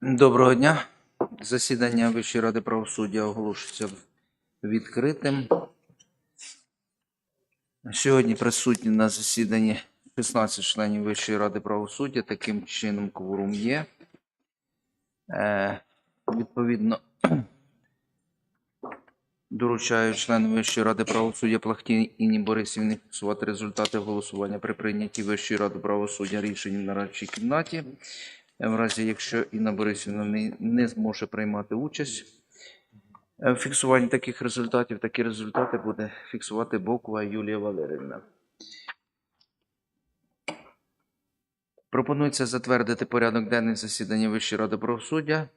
Доброго дня. Засідання Вищої ради правосуддя оголошується відкритим. Сьогодні присутні на засіданні 16 членів Вищої ради правосуддя. Таким чином, кворум є. Е, відповідно, доручаю члену Вищої ради правосуддя Плахтій Інні Борисівні фіксувати результати голосування при прийнятті Вищої ради правосуддя рішень в нарадчій кімнаті. В разі, якщо Інна Борисівна не, зможе приймати участь е, в фіксуванні таких результатів, такі результати буде фіксувати Бокова Юлія Валерівна. Пропонується затвердити порядок денний засідання Вищої ради правосуддя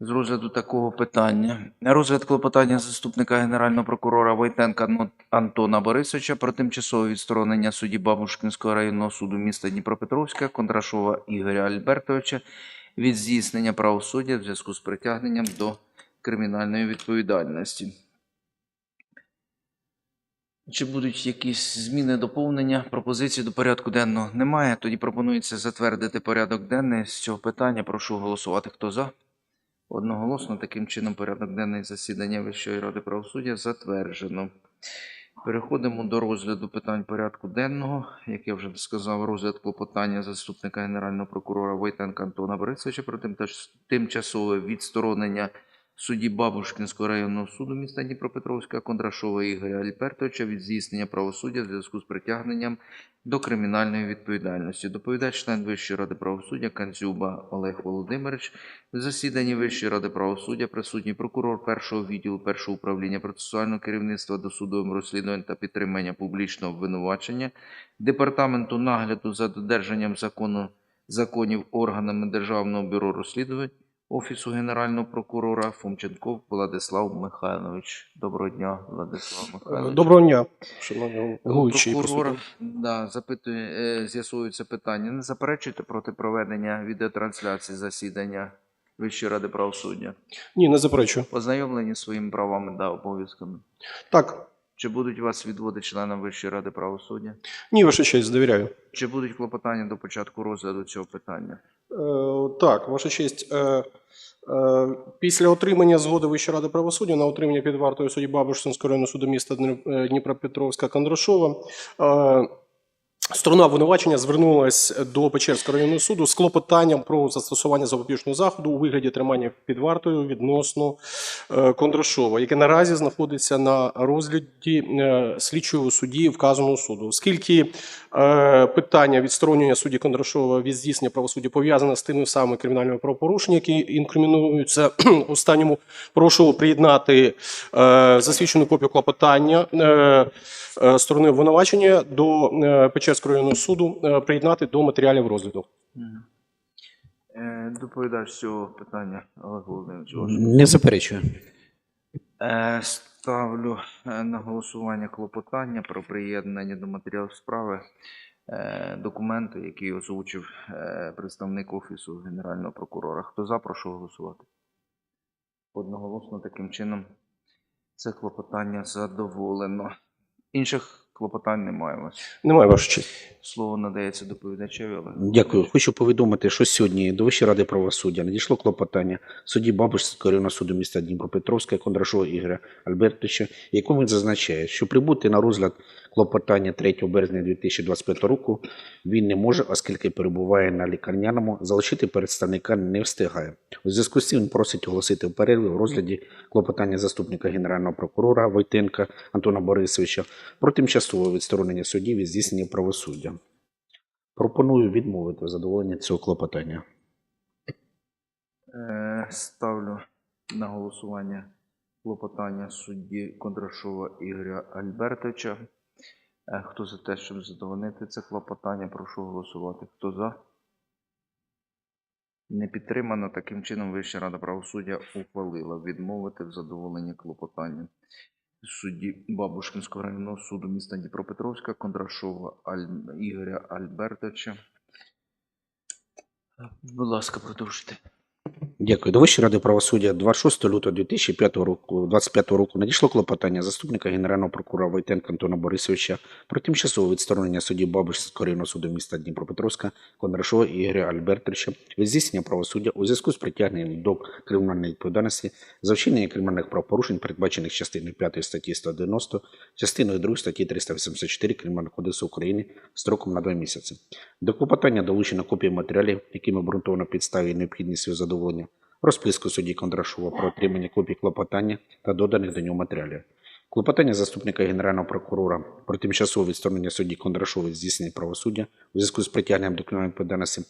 з розгляду такого питання. Розгляд клопотання заступника Генерального прокурора Войтенка Антона Борисовича про тимчасове відсторонення судді Бабушкінського районного суду міста Дніпропетровська Кондрашова Ігоря Альбертовича від здійснення правосуддя в зв'язку з притягненням до кримінальної відповідальності. Чи будуть якісь зміни, доповнення, пропозиції до порядку денного? Немає. Тоді пропонується затвердити порядок денний з цього питання. Прошу голосувати. Хто за? Одноголосно таким чином порядок денний засідання Вищої ради правосуддя затверджено. Переходимо до розгляду питань порядку денного. Як я вже сказав, розгляд клопотання заступника Генерального прокурора Войтенка Антона Борисовича про тимчасове відсторонення судді Бабушкінського районного суду міста Дніпропетровська Кондрашова Ігоря Альбертовича від здійснення правосуддя в зв'язку з притягненням до кримінальної відповідальності. Доповідач член Вищої ради правосуддя Канцюба Олег Володимирович. В засіданні Вищої ради правосуддя присутній прокурор першого відділу першого управління процесуального керівництва досудовим розслідувань та підтримання публічного обвинувачення департаменту нагляду за додержанням закону законів органами Державного бюро розслідувань Офісу Генерального прокурора Фомченков Владислав Михайлович. Доброго дня, Владислав Михайлович. Доброго дня, шановні Прокурор да, запитує, е, з'ясується питання. Не заперечуєте проти проведення відеотрансляції засідання Вищої ради правосуддя? Ні, не заперечую. Ознайомлені своїми правами та обов'язками. Так, Чи будуть вас відводи членам Вищої ради правосуддя? ні, ваша честь, довіряю. Чи будуть клопотання до початку розгляду цього питання? Е, так, ваша честь. Е, е, після отримання згоди Вищої ради правосуддя на отримання під вартою судді Бабушинського району суду міста Дніп- Дніпропетровська Кондрашова. Сторона обвинувачення звернулася до Печерського районного суду з клопотанням про застосування запобіжного заходу у вигляді тримання під вартою відносно е, Кондрашова, яке наразі знаходиться на розгляді е, слідчого судді вказаного суду. Оскільки е, питання відсторонення судді Кондрашова від здійснення правосуддя пов'язане з тими самими кримінальними правопорушеннями, які інкримінуються останньому, прошу приєднати засвідчену копію клопотання. Сторони обвинувачення до е, Печерського районного суду е, приєднати до матеріалів розгляду. Е, Доповідач цього питання, Олег Володимирович. Не заперечую. Е, Ставлю на голосування клопотання про приєднання до матеріалів справи документу, який озвучив представник Офісу Генерального прокурора. Хто за, прошу голосувати. Одноголосно таким чином це клопотання задоволено. Інших клопотань немає у вас. Немає ваша честь. Слово надається доповідачеві Але... Дякую. Хочу повідомити, що сьогодні до Вищої ради правосуддя надійшло клопотання судді Бабушського районного суду міста Дніпропетровська Кондрашова Ігоря Альбертовича, якому він зазначає, що прибути на розгляд клопотання 3 березня 2025 року він не може, оскільки перебуває на лікарняному, залишити представника не встигає. У зв'язку з цим він просить оголосити перерву в розгляді клопотання заступника генерального прокурора Войтенка Антона Борисовича про тимчасове відсторонення судді від здійснення правосуддя. Пропоную відмовити в задоволенні цього клопотання. Е, Ставлю на голосування клопотання судді Кондрашова Ігоря Альбертовича. Е, Хто за те, щоб задовольнити це клопотання, прошу голосувати. Хто за? Не підтримано. Таким чином Вища рада правосуддя ухвалила відмовити в задоволенні клопотання судді Бабушкінського районного суду міста Дніпропетровська Кондрашова Аль... Ігоря Альбертовича. Будь ласка, продовжуйте. Дякую. До Вищої ради правосуддя 26 лютого 2005 року, 25 року надійшло клопотання заступника генерального прокурора Войтенка Антона Борисовича про тимчасове відсторонення судді Бабичського районного суду міста Дніпропетровська Кондрашова Ігоря Альбертовича від здійснення правосуддя у зв'язку з притягненням до кримінальної відповідальності за вчинення кримінальних правопорушень, передбачених частиною 5 статті 190, частиною 2 статті 384 Кримінального кодексу України строком на 2 місяці. До клопотання долучено копії матеріалів, якими обґрунтовано підставі і необхідність задоволення, розписку судді Кондрашова про отримання копій клопотання та доданих до нього матеріалів. Клопотання заступника Генерального прокурора про тимчасове відсторонення судді Кондрашова від здійснення правосуддя у зв'язку з притягненням до кримінальної відповідальності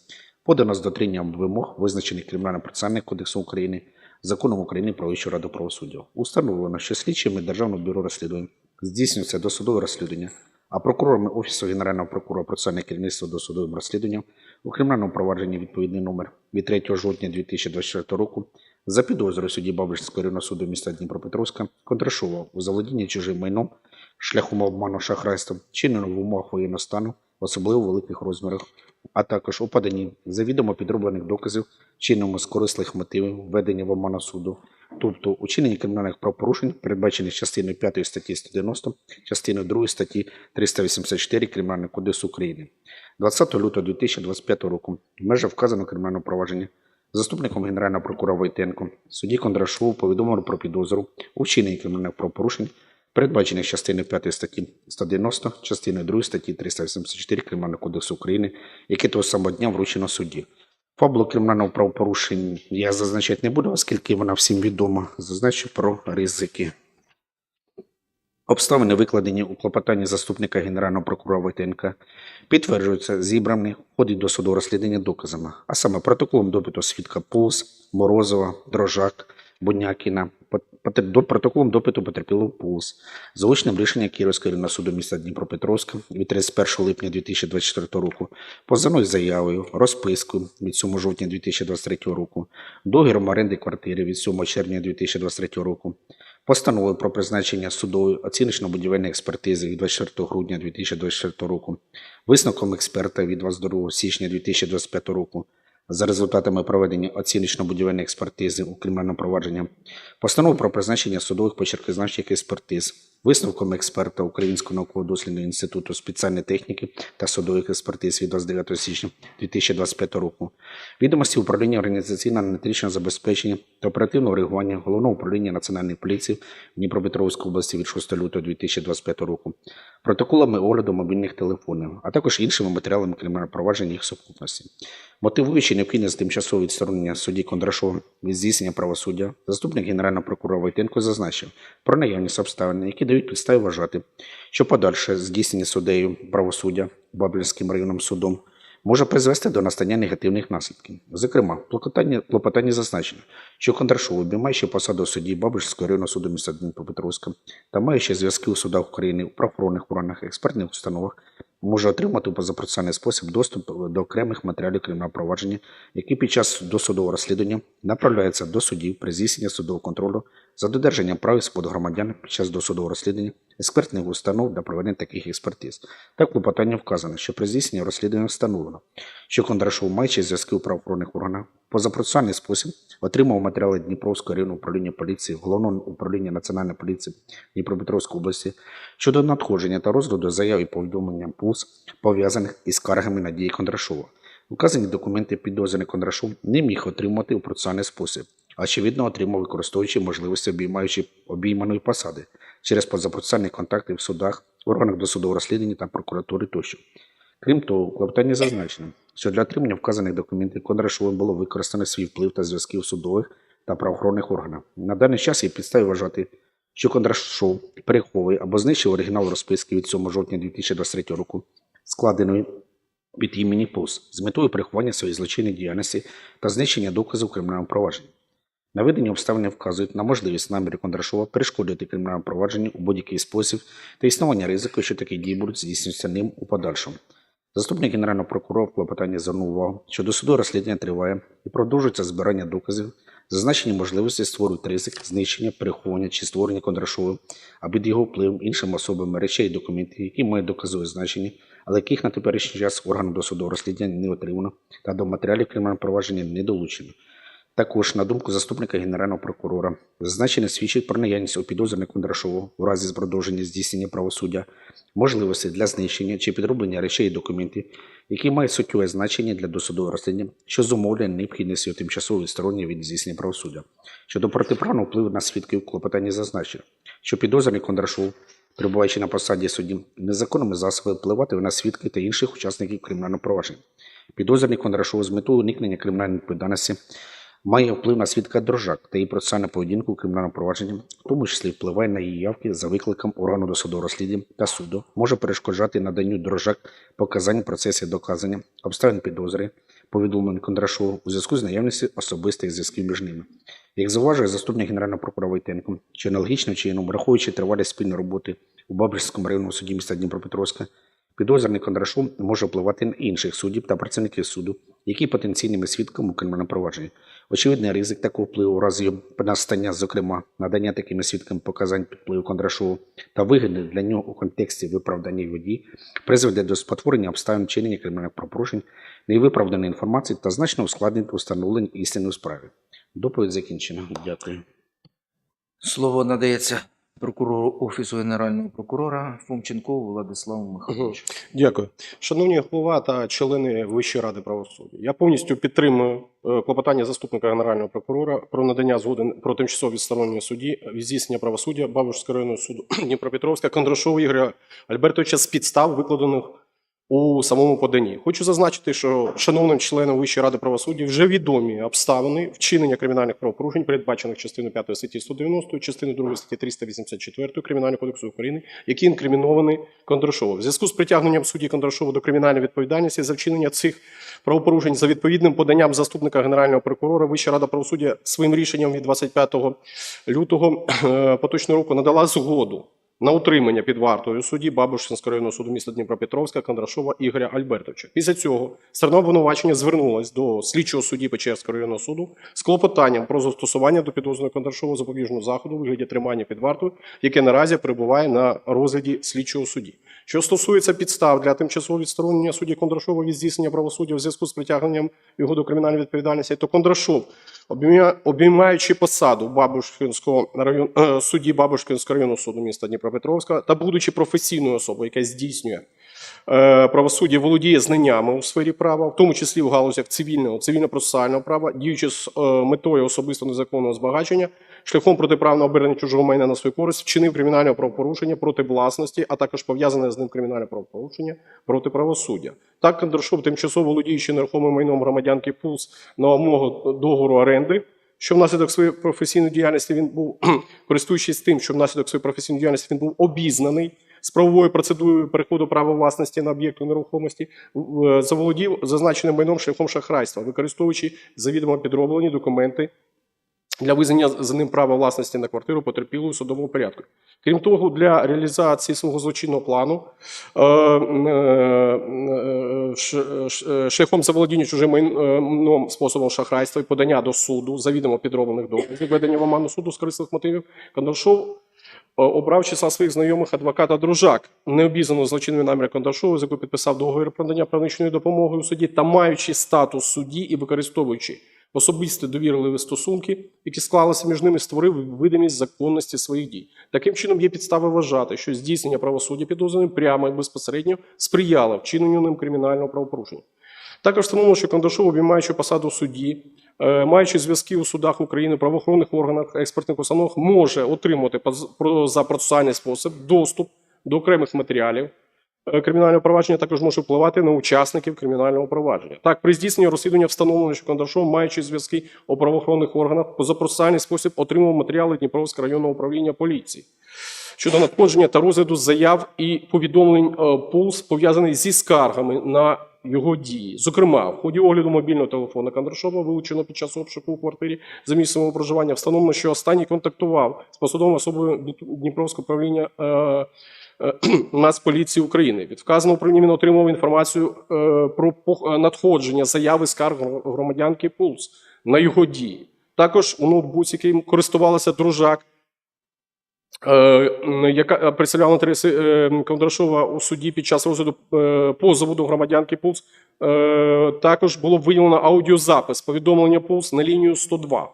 подано з дотриманням вимог, визначених Кримінально-процесуальним кодексом України, Законом України про Вищу раду правосуддя. Установлено, що слідчими Державного бюро розслідувань здійснюється досудове розслідування, а прокурорами Офісу Генерального прокурора процесуальне керівництво досудовим розслідуванням у кримінальному провадженні відповідний номер від 3 жовтня 2024 року за підозрою судді Бабичського районного суду міста Дніпропетровська Контрашова у заволодінні чужим майном шляхом обману шахрайством, чинено в умовах воєнного стану, особливо в великих розмірах, а також у поданні завідомо підроблених доказів, чинному з корисних мотивів введення в оману суду, тобто учинення кримінальних правопорушень, передбачених частиною 5 статті 190, частиною 2 статті 384 Кримінального кодексу України. 20 лютого 2025 року в межах вказаного кримінального провадження заступником Генерального прокурора Войтенко судді Кондрашову повідомили про підозру у вчиненні кримінальних правопорушень, передбачених частиною 5 статті 190, частиною 2 статті 384 Кримінального кодексу України, яке того самого дня вручено судді. Фабулу кримінального правопорушень я зазначати не буду, оскільки вона всім відома. Зазначу про ризики. Обставини, викладені у клопотанні заступника Генерального прокурора Войтенка, підтверджуються зібраними в ході досудового розслідування доказами, а саме протоколом допиту свідка Пулс, Морозова, Дрожак, Бунякіна, до протоколом допиту потерпілого Пулс, заочним рішенням Київського районного суду міста Дніпропетровська від 31 липня 2024 року, позовною заявою, розпискою від 7 жовтня 2023 року, договіром оренди квартири від 7 червня 2023 року, постановою про призначення судової оціночно-будівельної експертизи від 24 грудня 2024 року, висновком експерта від 22 січня 2025 року за результатами проведення оціночно-будівельної експертизи у кримінальному провадженні, постанову про призначення судових почеркозначних експертиз, висновком експерта Українського науково-дослідного інституту спеціальної техніки та судових експертиз від 29 січня 2025 року, відомості управління організаційно-аналітичного забезпечення та оперативного реагування Головного управління Національної поліції в Дніпропетровській області від 6 лютого 2025 року, протоколами огляду мобільних телефонів, а також іншими матеріалами кримінального провадження їх сукупності. Мотивуючи необхідність тимчасового відсторонення судді Кондрашова від здійснення правосуддя, заступник Генерального прокурора Войтенко зазначив про наявність обставин, які дають підстави вважати, що подальше здійснення суддею правосуддя Бабельським районним судом може призвести до настання негативних наслідків. Зокрема, клопотанні зазначено, що Кондрашов, обіймаючи посаду судді Бабичського районного суду міста Дніпропетровська та маючи зв'язки у судах України, в правоохоронних органах, експертних установах, може отримати у позапроцесуальний спосіб доступ до окремих матеріалів кримінального провадження, які під час досудового розслідування направляються до судів при здійсненні судового контролю за додержанням прав і свобод громадян під час досудового розслідування експертних установ для проведення таких експертиз. Так, у клопотанні вказано, що при здійсненні розслідування встановлено, що Кондрашов, маючи зв'язки у правоохоронних органах, в позапроцесуальний спосіб отримав матеріали Дніпровського районного управління поліції, Головного управління Національної поліції Дніпропетровської області щодо надходження та розгляду заяв і повідомлення ПУС, пов'язаних із скаргами на дії Кондрашова. Указані документи підозрюваний Кондрашов не міг отримати у процесуальний спосіб, а очевидно отримав, використовуючи можливості обіймаючи обійманої посади через позапроцесуальні контакти в судах, органах досудового розслідування та прокуратури тощо. Крім того, у клопотанні зазначено, що для отримання вказаних документів Кондрашовим було використано свій вплив та зв'язки в судових та правоохоронних органах. На даний час є підстави вважати, що Кондрашов переховує або знищив оригінал розписки від 7 жовтня 2023 року, складеної від імені ПУС з метою переховання своєї злочинної діяльності та знищення доказів кримінального провадження. Наведені обставини вказують на можливість наміру Кондрашова перешкодити кримінальному провадженню у будь-який спосіб та існування ризику, що такі дії будуть здійснюватися ним у подальшому. Заступник генерального прокурора в клопотанні звернув увагу, що досудове розслідування триває і продовжується збирання доказів. Зазначені можливості створюють ризик знищення, переховування чи створення Кондрашовим або під його впливом іншими особами речей і документів, які мають доказове значення, але яких на теперішній час органу досудового розслідування не отримано та до матеріалів кримінального провадження не долучено. Також, на думку заступника Генерального прокурора, зазначення свідчить про наявність у підозрюваного Кондрашову в разі продовження здійснення правосуддя можливості для знищення чи підроблення речей і документів, які мають суттєве значення для досудового розслідування, що зумовлює необхідність його тимчасового відсторонення від здійснення правосуддя. Щодо протиправного впливу на свідків клопотання зазначено, що підозрюваний Кондрашов, перебуваючи на посаді судді, незаконними засобами впливати на свідків та інших учасників кримінального провадження. Підозрюваний Кондрашов з метою уникнення кримінальної відповідальності має вплив на свідка Дрожак та її процесуальну поведінку у кримінальному провадженні, в тому числі впливає на її явки за викликом органу досудового розслідування та суду, може перешкоджати наданню Дрожак показань процесі доказання, обставин підозри, повідомлень Кондрашову у зв'язку з наявністю особистих зв'язків між ними. Як зауважує заступник генерального прокурора Войтенко, що аналогічним чином, враховуючи тривалість спільної роботи у Бабрському районному суді міста Дніпропетровська, підозрюваний Кондрашов може впливати на інших суддів та працівників суду, які потенційними свідками у кримінальному провадженні. Очевидний ризик такого впливу у разі настання, зокрема, надання такими свідками показань під впливу Кондрашову та вигоди для нього у контексті виправдання його призведе до спотворення обставин вчинення кримінальних правопорушень, невиправданої інформації та значно ускладнить установлення істини у справі. Доповідь закінчена. Дякую. Слово надається прокурору Офісу Генерального прокурора Фомченкову Владиславу Михайловичу. Дякую. Шановні голова та члени Вищої ради правосуддя, я повністю підтримую е, клопотання заступника генерального прокурора про надання згоди про тимчасове відсторонення судді від здійснення правосуддя Бабушського районного суду Дніпропетровська Кондрашова Ігоря Альбертовича з підстав, викладених у самому поданні. Хочу зазначити, що шановним членам Вищої ради правосуддя вже відомі обставини вчинення кримінальних правопорушень, передбачених частиною 5 статті 190, частиною 2 статті 384 Кримінального кодексу України, які інкриміновані Кондрашову. В зв'язку з притягненням судді Кондрашова до кримінальної відповідальності за вчинення цих правопорушень за відповідним поданням заступника генерального прокурора Вища рада правосуддя своїм рішенням від 25 лютого е, поточного року надала згоду на утримання під вартою судді Бабушинського районного суду міста Дніпропетровська Кондрашова Ігоря Альбертовича. Після цього сторона обвинувачення звернулась до слідчого судді Печерського районного суду з клопотанням про застосування до підозрюваного Кондрашова запобіжного заходу у вигляді тримання під вартою, яке наразі перебуває на розгляді слідчого судді. Що стосується підстав для тимчасового відсторонення судді Кондрашова від здійснення правосуддя у зв'язку з притягненням його до кримінальної відповідальності, то Кондрашов, обіймаючи посаду Бабушкинського район, е, судді Бабушкинського районного суду міста Дніпропетровська та будучи професійною особою, яка здійснює е, правосуддя, володіє знаннями у сфері права, в тому числі в галузях цивільного, цивільно-процесуального права, діючи з е, метою особисто незаконного збагачення, шляхом протиправного обернення чужого майна на свою користь, вчинив кримінальне правопорушення проти власності, а також пов'язане з ним кримінальне правопорушення проти правосуддя. Так, Кондрашов, тимчасово володіючи нерухомим майном громадянки ПУЛС на умову договору оренди, що внаслідок своєї професійної діяльності він був, користуючись тим, що внаслідок своєї професійної діяльності він був обізнаний з правовою процедурою переходу права власності на об'єкту нерухомості, заволодів зазначеним майном шляхом шахрайства, використовуючи завідомо підроблені документи для визнання за ним права власності на квартиру потерпілою у судовому порядку. Крім того, для реалізації свого злочинного плану е, е, е, шляхом заволодіння чужим майном способом шахрайства і подання до суду завідомо підроблених доказів, ведення в оману суду з корисних мотивів, Кондрашов е, обрав числа своїх знайомих адвоката Дружак, необізнаного злочинною наміром Кондрашова, з якою підписав договір про надання правничної допомоги у суді та маючи статус судді і використовуючи особисті довірливі стосунки, які склалися між ними, створив видимість законності своїх дій. Таким чином, є підстави вважати, що здійснення правосуддя підозрюваним прямо і безпосередньо сприяло вчиненню ним кримінального правопорушення. Також встановлено, що Кондрашов, обіймаючи посаду судді, е, маючи зв'язки у судах України, правоохоронних органах, експертних установах, може отримати за процесуальний спосіб доступ до окремих матеріалів кримінального провадження, також може впливати на учасників кримінального провадження. Так, при здійсненні розслідування встановлено, що Кондрашов, маючи зв'язки у правоохоронних органах, за процесуальний спосіб отримав матеріали Дніпровського районного управління поліції щодо надходження та розгляду заяв і повідомлень е, ПУЛС, пов'язаних зі скаргами на його дії. Зокрема, в ході огляду мобільного телефону Кондрашова вилучено під час обшуку у квартирі за місцем проживання. Встановлено, що останній контактував з посадовою особою Дніпровського управління е, е, Нацполіції України. Від вказаного управління він отримав інформацію е, про е, надходження заяви скарг громадянки ПУЛС на його дії. Також у ноутбуці, яким користувалася дружак, е, яка представляла інтереси е, Кондрашова у суді під час розгляду е, позову до громадянки Пулс, е, також було виявлено аудіозапис повідомлення Пулс на лінію 102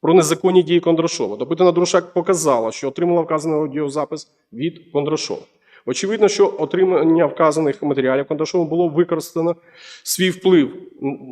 про незаконні дії Кондрашова. Допитана Друшак показала, що отримала вказаний аудіозапис від Кондрашова. Очевидно, що отримання вказаних матеріалів Кондрашовим було використано свій вплив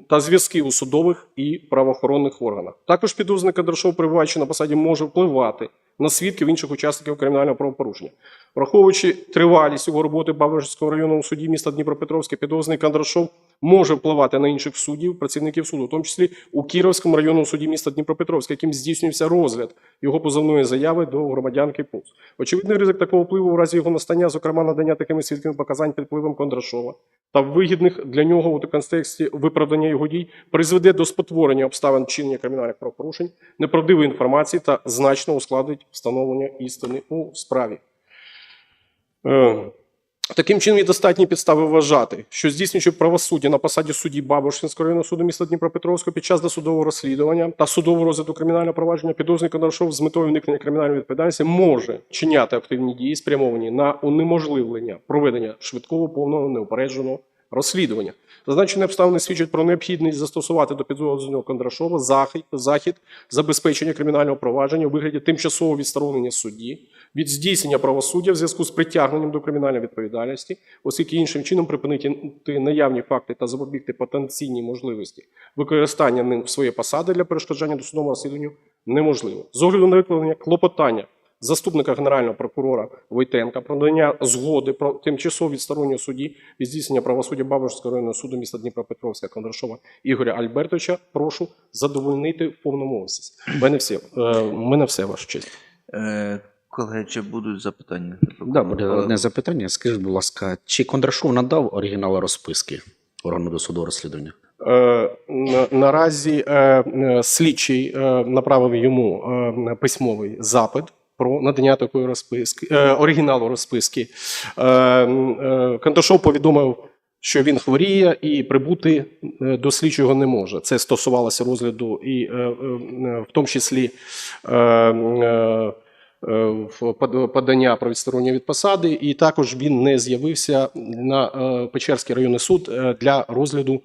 та зв'язки у судових і правоохоронних органах. Також підозрюваний Кондрашов, перебуваючи на посаді, може впливати на свідків інших учасників кримінального правопорушення. Враховуючи тривалість його роботи Бабажського районного суді міста Дніпропетровське, підозрюваний Кондрашов може впливати на інших суддів, працівників суду, в тому числі у Кіровському районному суді міста Дніпропетровська, яким здійснювся розгляд його позовної заяви до громадянки ПУС. Очевидний ризик такого впливу в разі його настання, зокрема надання такими свідками показань під впливом Кондрашова та вигідних для нього у контексті виправдання його дій, призведе до спотворення обставин чинення кримінальних правопорушень, неправдивої інформації та значно ускладнить встановлення істини у справі. Е, Таким чином, є достатні підстави вважати, що здійснюючи правосуддя на посаді судді Бабушинського районного суду міста Дніпропетровського під час досудового розслідування та судового розгляду кримінального провадження підозрюваний Кондрашов з метою уникнення кримінальної відповідальності може чиняти активні дії, спрямовані на унеможливлення проведення швидкого, повного, неупередженого розслідування. Зазначені обставини свідчать про необхідність застосувати до підозрюваного Кондрашова захід, захід забезпечення кримінального провадження у вигляді тимчасового відсторонення судді від здійснення правосуддя в зв'язку з притягненням до кримінальної відповідальності, оскільки іншим чином припинити наявні факти та запобігти потенційній можливості використання ним своєї посади для перешкоджання досудовому розслідуванню неможливо. З огляду на викладення клопотання заступника генерального прокурора Войтенка про надання згоди про тимчасове відсторонення судді від здійснення правосуддя Бабушського районного суду міста Дніпропетровська Кондрашова Ігоря Альбертовича прошу задовольнити в повному обсязі. В Мене все. Е, в мене все, ваша честь. Е, колеги, чи будуть запитання? Да, буде одне запитання. Скажіть, будь ласка, чи Кондрашов надав оригінали розписки органу досудового розслідування? Е, на- Наразі слідчий е, направив йому е, письмовий запит про надання такої розписки, е, оригіналу розписки. Е, е, Канташов повідомив, що він хворіє і прибути е, до слідчого не може. Це стосувалося розгляду і е, е, в тому числі. е, е, е, подання про відсторонення від посади, і також він не з'явився на е, Печерський районний суд для розгляду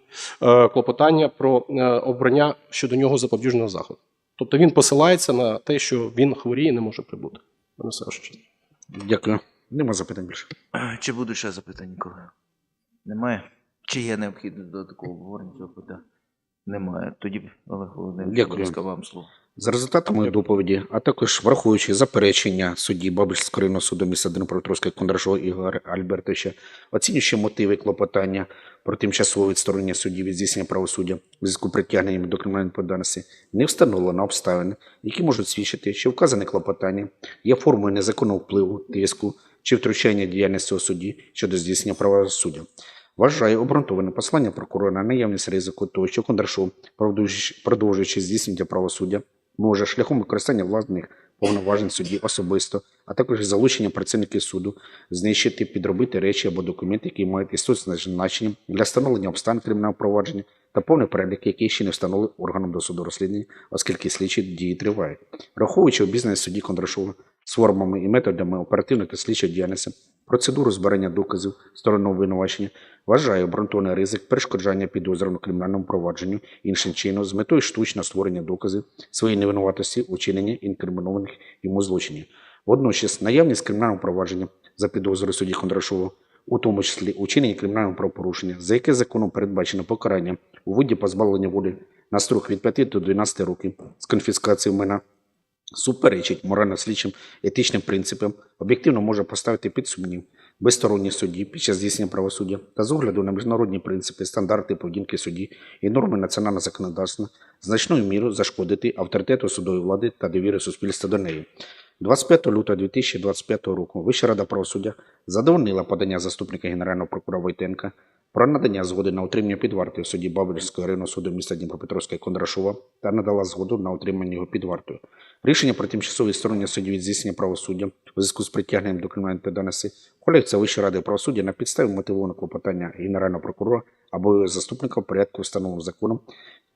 клопотання про обрання щодо нього запобіжного заходу. Тобто він посилається на те, що він хворіє і не може прибути. Дякую. Нема запитань більше. Чи буде ще запитання, колеги? Немає? Чи є необхідність до такого обговорення цього питання? Немає. Тоді, Олег Володимирович, будь ласка, вам слово. За результатами доповіді, а також враховуючи заперечення судді Бабельського районного суду міста Дніпропетровська Кондрашова Ігоря Альбертовича, оцінюючи мотиви клопотання про тимчасове відсторонення судді від здійснення правосуддя у зв'язку притягненням до кримінальної відповідальності, не встановлено обставини, які можуть свідчити, що вказане клопотання є формою незаконного впливу, тиску чи втручання діяльності цього судді щодо здійснення правосуддя. Вважаю обґрунтоване послання прокурора на наявність ризику того, що Кондрашов, продовжуючи здійснення правосуддя, може шляхом використання власних повноважень судді особисто, а також залучення працівників суду, знищити, підробити речі або документи, які мають істотне значення для встановлення обставин кримінального провадження та повний перелік, який ще не встановили органом досуду розслідування, оскільки слідчі дії тривають. Враховуючи обізнаність судді Кондрашова з формами і методами оперативної та слідчої діяльності, процедуру збирання доказів сторони обвинувачення, вважає обґрунтований ризик перешкоджання підозрюваному кримінальному провадженню іншим чином з метою штучного створення доказів своєї невинуватості у інкримінованих йому злочинів. Водночас, наявність кримінального провадження за підозрою судді Кондрашова, у тому числі у чиненні кримінального правопорушення, за яке законом передбачено покарання у виді позбавлення волі на строк від 5 до 12 років з конфіскацією майна, суперечить морально-слідчим етичним принципам, об'єктивно може поставити під сумнів безсторонність судді під час здійснення правосуддя та з огляду на міжнародні принципи, стандарти поведінки судді і норми національного законодавства значною мірою зашкодити авторитету судової влади та довіри суспільства до неї. 25 лютого 2025 року Вища рада правосуддя задовольнила подання заступника генерального прокурора Войтенка про надання згоди на утримання під вартою судді Бабельського районного суду міста Дніпропетровська Кондрашова та надала згоду на утримання його під вартою. Рішення про тимчасове відсторонення судді від здійснення правосуддя у зв'язку з притягненням до кримінальної відповідальності ухвалюється Вищої ради правосуддя на підставі мотивованого клопотання генерального прокурора або заступника в порядку, встановленого законом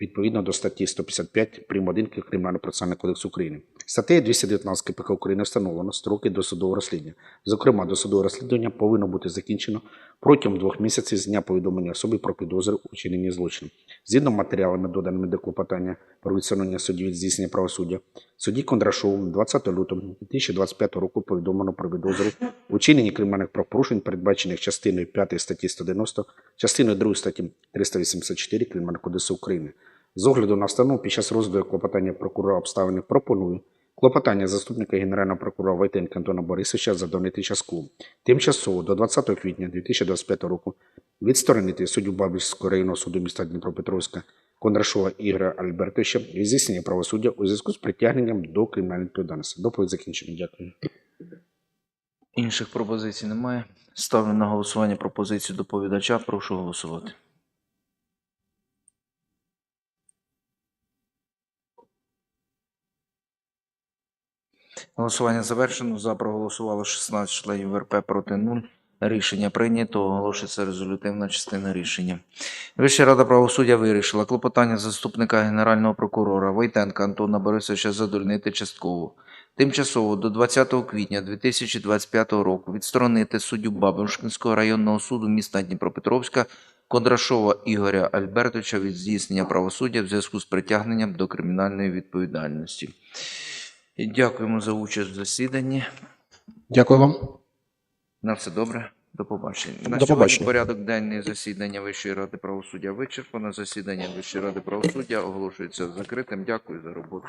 відповідно до статті 155 прим. 1 Кримінального процесуального кодексу України. Статтею 219 КПК України встановлено строки досудового розслідування. Зокрема, досудове розслідування повинно бути закінчено протягом двох місяців з дня повідомлення особи про підозру у вчиненні злочину. Згідно матеріалами, доданими до клопотання про відсторонення судді від здійснення правосуддя, судді Кондрашову 20 лютого 2025 року повідомлено про підозру вчиненні кримінальних правопорушень, передбачених частиною 5 статті 190, частиною 2 статті 384 Кримінального кодексу України. З огляду на встанову під час розгляду клопотання прокурора обставини пропоную клопотання заступника генерального прокурора Войтенка Антона Борисовича задовольнити частково. Тимчасово до 20 квітня 2025 року відсторонити суддю Бабівського районного суду міста Дніпропетровська Кондрашова Ігоря Альбертовича від здійснення правосуддя у зв'язку з притягненням до кримінальної відповідальності. Доповідь закінчена. Дякую. Інших пропозицій немає. Ставлю на голосування пропозицію доповідача. Прошу голосувати. Голосування завершено. За проголосувало 16 членів ВРП проти 0. Рішення прийнято. Оголошується резолютивна частина рішення. Вища рада правосуддя вирішила клопотання заступника генерального прокурора Войтенка Антона Борисовича задовольнити частково. Тимчасово до 20 квітня 2025 року відсторонити суддю Бабушкінського районного суду міста Дніпропетровська Кондрашова Ігоря Альбертовича від здійснення правосуддя в зв'язку з притягненням до кримінальної відповідальності. І Дякуємо за участь в засіданні. Дякую вам. На все добре. До побачення. На До сьогодні побачення. порядок денний засідання Вищої ради правосуддя вичерпано. Засідання Вищої ради правосуддя оголошується закритим. Дякую за роботу.